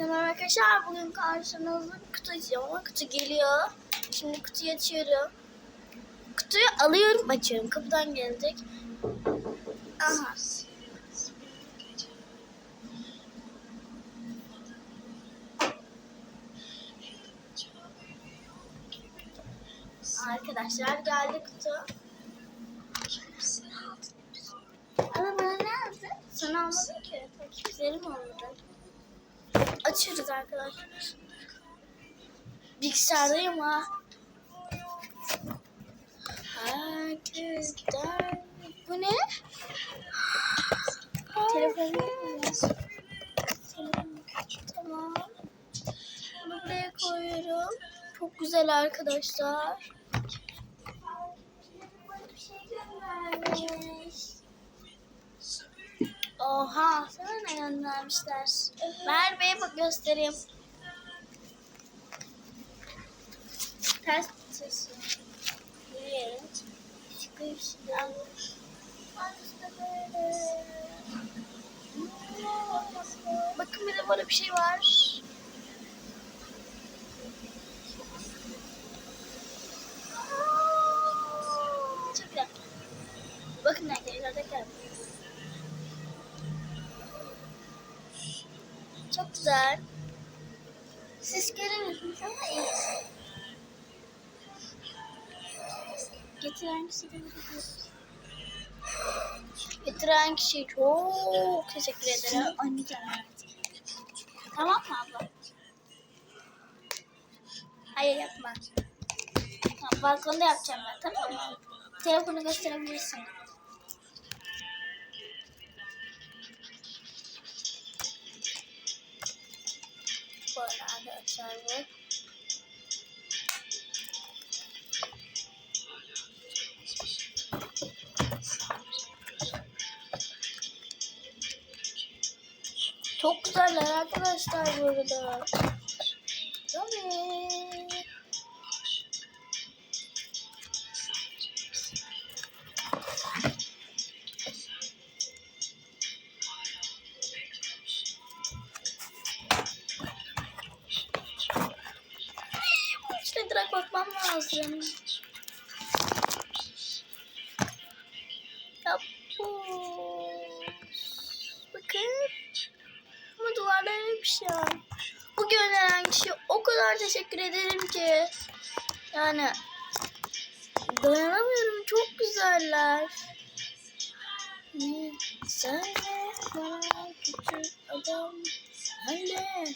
Merhaba arkadaşlar bugün karşınızda kutu açacağım ama kutu geliyor. Şimdi kutuyu açıyorum. Kutuyu alıyorum açıyorum. Kapıdan gelecek. Aha. Arkadaşlar geldi kutu. Ama bana ne aldı? Sana almadım ki. Takipçilerim olmadı. Açıyoruz arkadaşlar. Bilgisayardayım ha. Herkesten... Bu ne? Telefonum Tamam. Bunu buraya koyuyorum. Çok güzel arkadaşlar. Bir şey göndermiş. Oha sana ne göndermişler? Ver be bak göstereyim. Ters böyle. Bakın bir de böyle bir şey var. Çok güzel. Bakın arkadaşlar tekrar. Çok güzel. Siz göremiyorsunuz ama iyi. Getiren kişi de Getiren kişi çok teşekkür ederim. Anne. Tamam mı abla? Hayır yapma. Balkonda yapacağım ben tamam mı? Telefonu gösterebilirsin. Bu. Çok güzeller arkadaşlar burada. Tabii. Bakmam lazım. Yapboz. Bakın. Ama duvarda öyle bir şey var. Bu gönderen kişiye o kadar teşekkür ederim ki. Yani dayanamıyorum. Çok güzeller. Ne? Söyle bana küçük adam. Söyle.